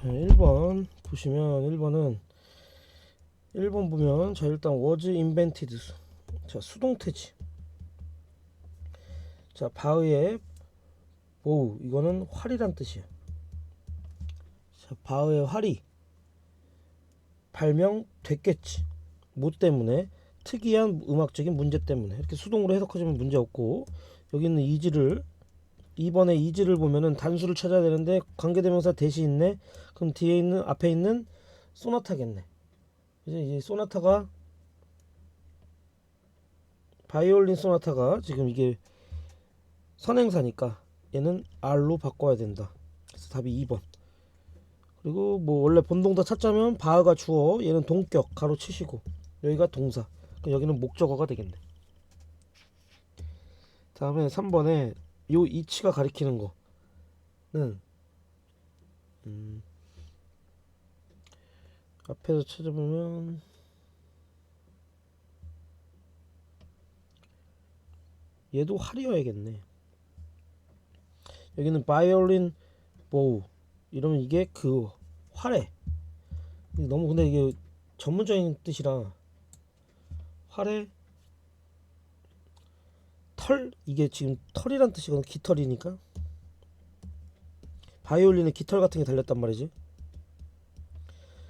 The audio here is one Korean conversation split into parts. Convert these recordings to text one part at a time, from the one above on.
자, 1번 보시면 1번은 1번 보면 자 일단 was invented 자 수동태지 자 바흐의 보우. 이거는 활이란 뜻이야 자 바흐의 활이 발명됐겠지. 뭐 때문에? 특이한 음악적인 문제 때문에. 이렇게 수동으로 해석하시면 문제 없고 여기 있는 이지를 2번의 이지를 보면은 단수를 찾아야 되는데 관계대명사 대시 있네. 그럼 뒤에 있는 앞에 있는 소나타겠네. 이제 이 소나타가 바이올린 소나타가 지금 이게 선행사니까 얘는 R로 바꿔야 된다. 그래서 답이 2번. 그리고 뭐 원래 본동사 찾자면 바흐가 주어. 얘는 동격 가로 치시고. 여기가 동사. 여기는 목적어가 되겠네. 다음에 3번에 요 이치가 가리키는 거는 음, 앞에서 찾아보면 얘도 활이어야겠네. 여기는 바이올린 보우. 이러면 이게 그 활에. 너무 근데 이게 전문적인 뜻이라 활에 털? 이게 지금 털이란 뜻이거든 깃털이니까? 바이올린에 깃털 같은 게 달렸단 말이지.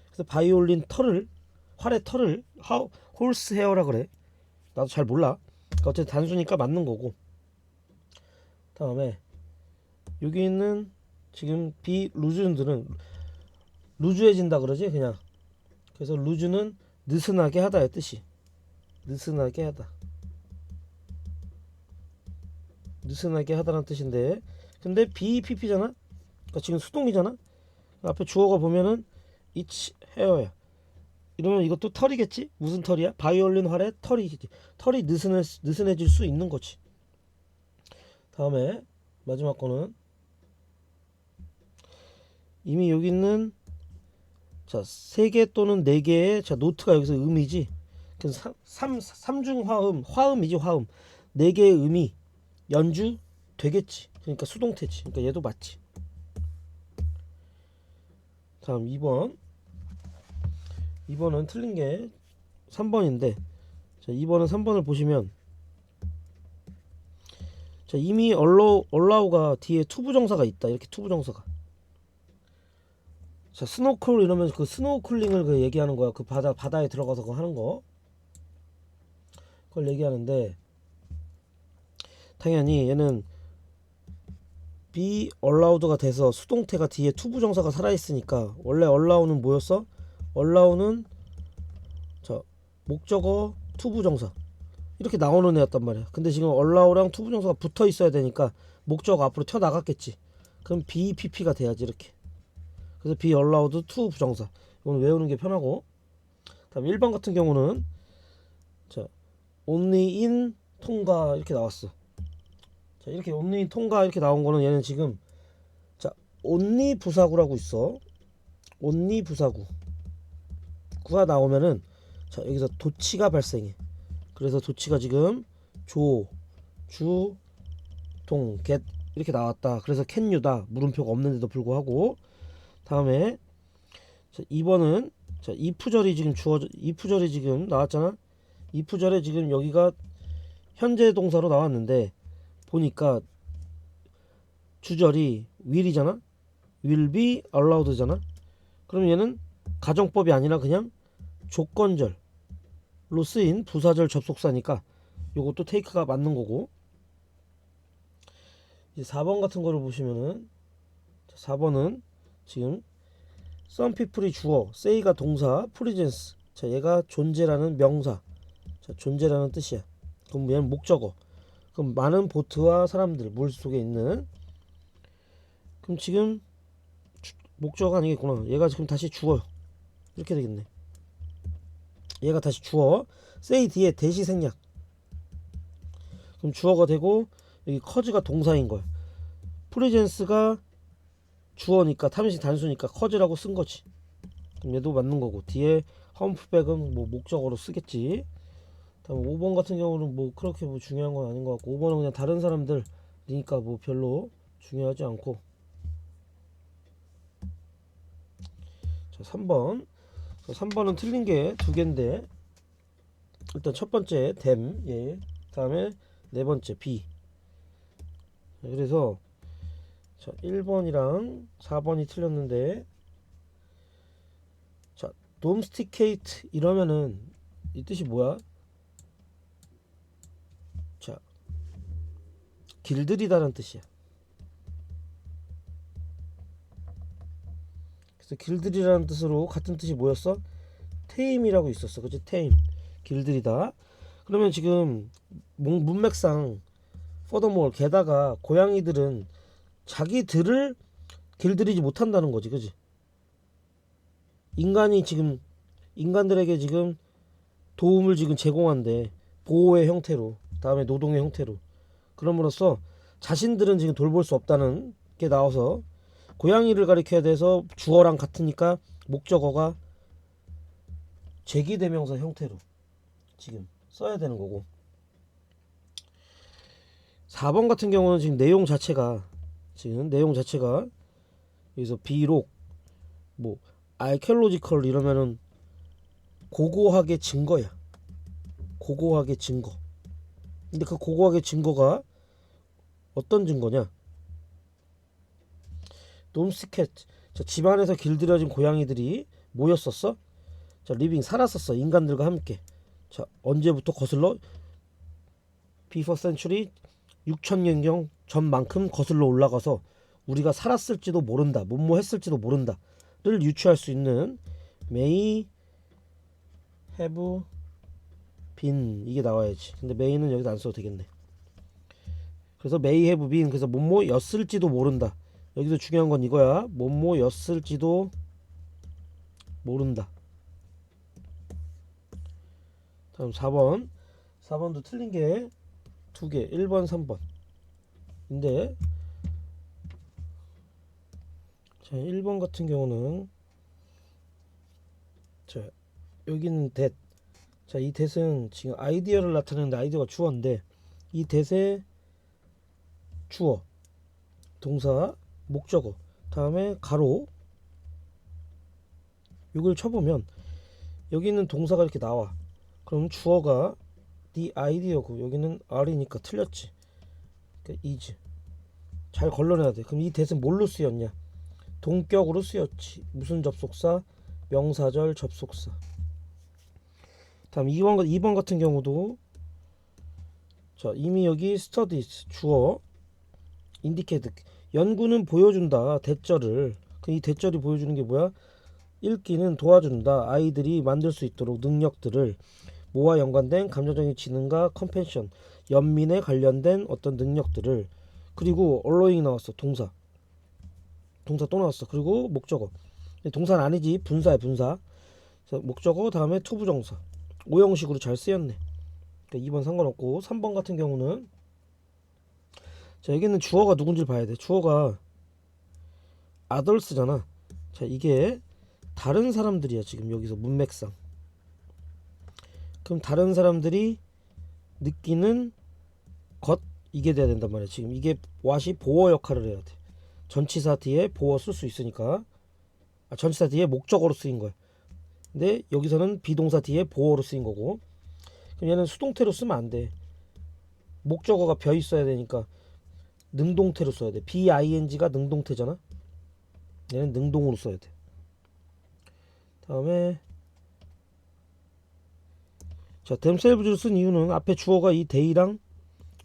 그래서 바이올린 털을 활의 털을 하, 홀스 헤어라 그래. 나도 잘 몰라. 그러니까 어쨌든 단수니까 맞는 거고. 다음에 여기 있는 지금 비 루즈들은 루즈해진다 그러지 그냥. 그래서 루즈는 느슨하게 하다의 뜻이. 느슨하게 하다 느슨하게 하다는 뜻인데. 근데 BPP잖아? 그러니까 지금 수동이잖아? 앞에 주어가 보면은 이치 헤어야. 이러면 이것도 털이겠지? 무슨 털이야? 바이올린 활의 털이겠지. 털이 느슨해, 느슨해질 수 있는 거지. 다음에 마지막 거는 이미 여기 있는 자, 세 개 또는 네 개의 자, 노트가 여기서 음이지. 그래서 삼, 삼중 화음, 화음이지, 화음. 네 개의 음이 연주 되겠지. 그러니까 수동태지. 그러니까 얘도 맞지. 다음 2번. 2번은 틀린 게 3번인데 자, 2번은 3번을 보시면 자, 이미 얼로 얼라우가 뒤에 투부정사가 있다. 이렇게 투부정사가. 자, 스노클 이러면 그 스노클링을 그 얘기하는 거야. 그 바다 바다에 들어가서 그거 하는 거. 그걸 얘기하는데 당연히 얘는 be allowed가 돼서 수동태가 뒤에 투부 정사가 살아 있으니까 원래 allow는 뭐였어? allow는 자, 목적어 투부 정사 이렇게 나오는 애였단 말이야. 근데 지금 allow랑 투부 정사가 붙어 있어야 되니까 목적어 앞으로 튀어 나갔겠지. 그럼 BPP가 돼야지 이렇게. 그래서 be allowed to 부정사. 이건 외우는 게 편하고. 다음 1번 같은 경우는 자, only in 통과 이렇게 나왔어. 자, 이렇게 in 통과 이렇게 나온 거는 얘는 지금 자, only 부사구라고 있어. only 부사구. 구가 나오면은 자, 여기서 도치가 발생해. 그래서 도치가 지금 조, 주, 동, get 이렇게 나왔다. 그래서 you다. 물음표가 없는데도 불구하고 다음에 자, 2번은 자, 이프절이 지금 주어져 이프절이 지금 나왔잖아. 이프절에 지금 여기가 현재 동사로 나왔는데 보니까 주절이 will이잖아. will be allowed잖아. 그럼 얘는 가정법이 아니라 그냥 조건절로 쓰인 부사절 접속사니까 요것도 테이크가 맞는 거고 이제 4번 같은 거를 보시면은 4번은 지금 some people이 주어, say가 동사, presence. 자, 얘가 존재라는 명사. 자, 존재라는 뜻이야. 그럼 얘는 목적어. 그럼 많은 보트와 사람들 물 속에 있는. 그럼 지금 주- 목적어가 아니겠구나. 얘가 지금 다시 주어. 이렇게 되겠네. 얘가 다시 주어. say 뒤에 대시 생략. 그럼 주어가 되고 여기 커즈가 동사인 거야. 프레젠스가 주어니까 탐시 단수니까 커즈라고 쓴 거지. 그럼 얘도 맞는 거고 뒤에 험프백은 뭐 목적어로 쓰겠지. 다음 5번 같은 경우는 뭐 그렇게 뭐 중요한 건 아닌 것 같고 5번은 그냥 다른 사람들이니까 뭐 별로 중요하지 않고 자, 3번. 자, 3번은 틀린 게 두 개인데 일단 첫 번째 댐, 예. 다음에 네 번째. 자, 그래서 자, 1번이랑 4번이 틀렸는데 자, domesticate 이러면은 이 뜻이 뭐야? 길들이다라는 뜻이야. 그래서 길들이라는 뜻으로 같은 뜻이 뭐였어? 테임이라고 있었어. 그치? 테임. 길들이다. 그러면 지금 문- 문맥상 furthermore 게다가 고양이들은 자기들을 길들이지 못한다는 거지. 그지? 인간이 지금 인간들에게 지금 도움을 지금 제공한대. 보호의 형태로. 다음에 노동의 형태로. 그럼으로써 자신들은 지금 돌볼 수 없다는 게 나와서 고양이를 가리켜야 돼서 주어랑 같으니까 목적어가 제기대명사 형태로 지금 써야 되는 거고. 4번 같은 경우는 지금 내용 자체가 지금 내용 자체가 여기서 비록 뭐 archaeological 이러면은 고고하게 증거야. 고고하게 증거. 근데 그 고고하게 증거가 어떤 증거냐? 돔스켓 자, 집안에서 길들여진 고양이들이 모였었어? 자 리빙 살았었어 인간들과 함께. 자 언제부터 거슬러? 비퍼 센츄리 6천년경 전만큼 거슬러 올라가서 우리가 살았을지도 모른다 뭐뭐했을지도 모른다를 유추할 수 있는 may have been 이게 나와야지. 근데 may는 여기서 안 써도 되겠네 그래서 been 그래서 뭐뭐였을지도 모른다. 여기서 중요한 건 이거야. 뭐뭐였을지도 모른다. 다음 4번. 4번도 틀린 게 두 개. 1번 3번. 근데 자 1번 같은 경우는 자 여기는 that. 자 이 that은 지금 아이디어를 나타내는데 아이디어가 주어인데 이 that의 주어 동사 목적어 다음에 가로. 이걸 쳐보면 여기 있는 동사가 이렇게 나와. 그럼 주어가 the idea고 여기는 are니까 틀렸지. 그러니까 is. 잘 걸러내야 돼. 그럼 이 that은 뭘로 쓰였냐? 동격으로 쓰였지. 무슨 접속사? 명사절 접속사. 다음 2번, 2번 같은 경우도 자 이미 여기 studies 주어 indicate. 연구는 보여준다 대절을 그이 대절이 보여주는 게 뭐야? 읽기는 도와준다. 아이들이 만들 수 있도록 능력들을. 뭐와 연관된? 감정적인 지능과 컴패션 연민에 관련된 어떤 능력들을. 그리고 언로잉 나왔어 동사. 동사 또 나왔어. 그리고 목적어. 동사는 아니지. 분사야 분사. 목적어 다음에 투부정사. 오형식으로 잘 쓰였네. 그러니까 2번 상관없고 3번 같은 경우는 자 여기는 주어가 누군지를 봐야 돼. 주어가 아덜스잖아. 자 이게 다른 사람들이야 지금 여기서 문맥상. 그럼 다른 사람들이 느끼는 것 이게 돼야 된단 말이야. 지금 이게 왓이 보어 역할을 해야 돼. 전치사 뒤에 보어 쓸 수 있으니까. 아, 전치사 뒤에 목적어로 쓰인 거야. 근데 여기서는 비동사 뒤에 보어로 쓰인 거고. 그럼 얘는 수동태로 쓰면 안돼. 목적어가 벼 있어야 되니까 능동태로 써야 돼. BING가 능동태잖아? 얘는 능동으로 써야 돼. 다음에 자 댐셀브즈를 쓴 이유는 앞에 주어가 이 데이랑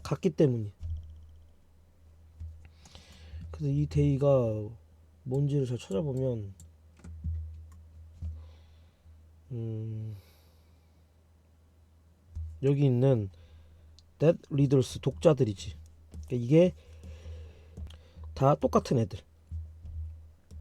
같기 때문이야. 그래서 이 데이가 뭔지를 잘 찾아보면 음, 여기 있는 that readers 독자들이지. 그러니까 이게 다 똑같은 애들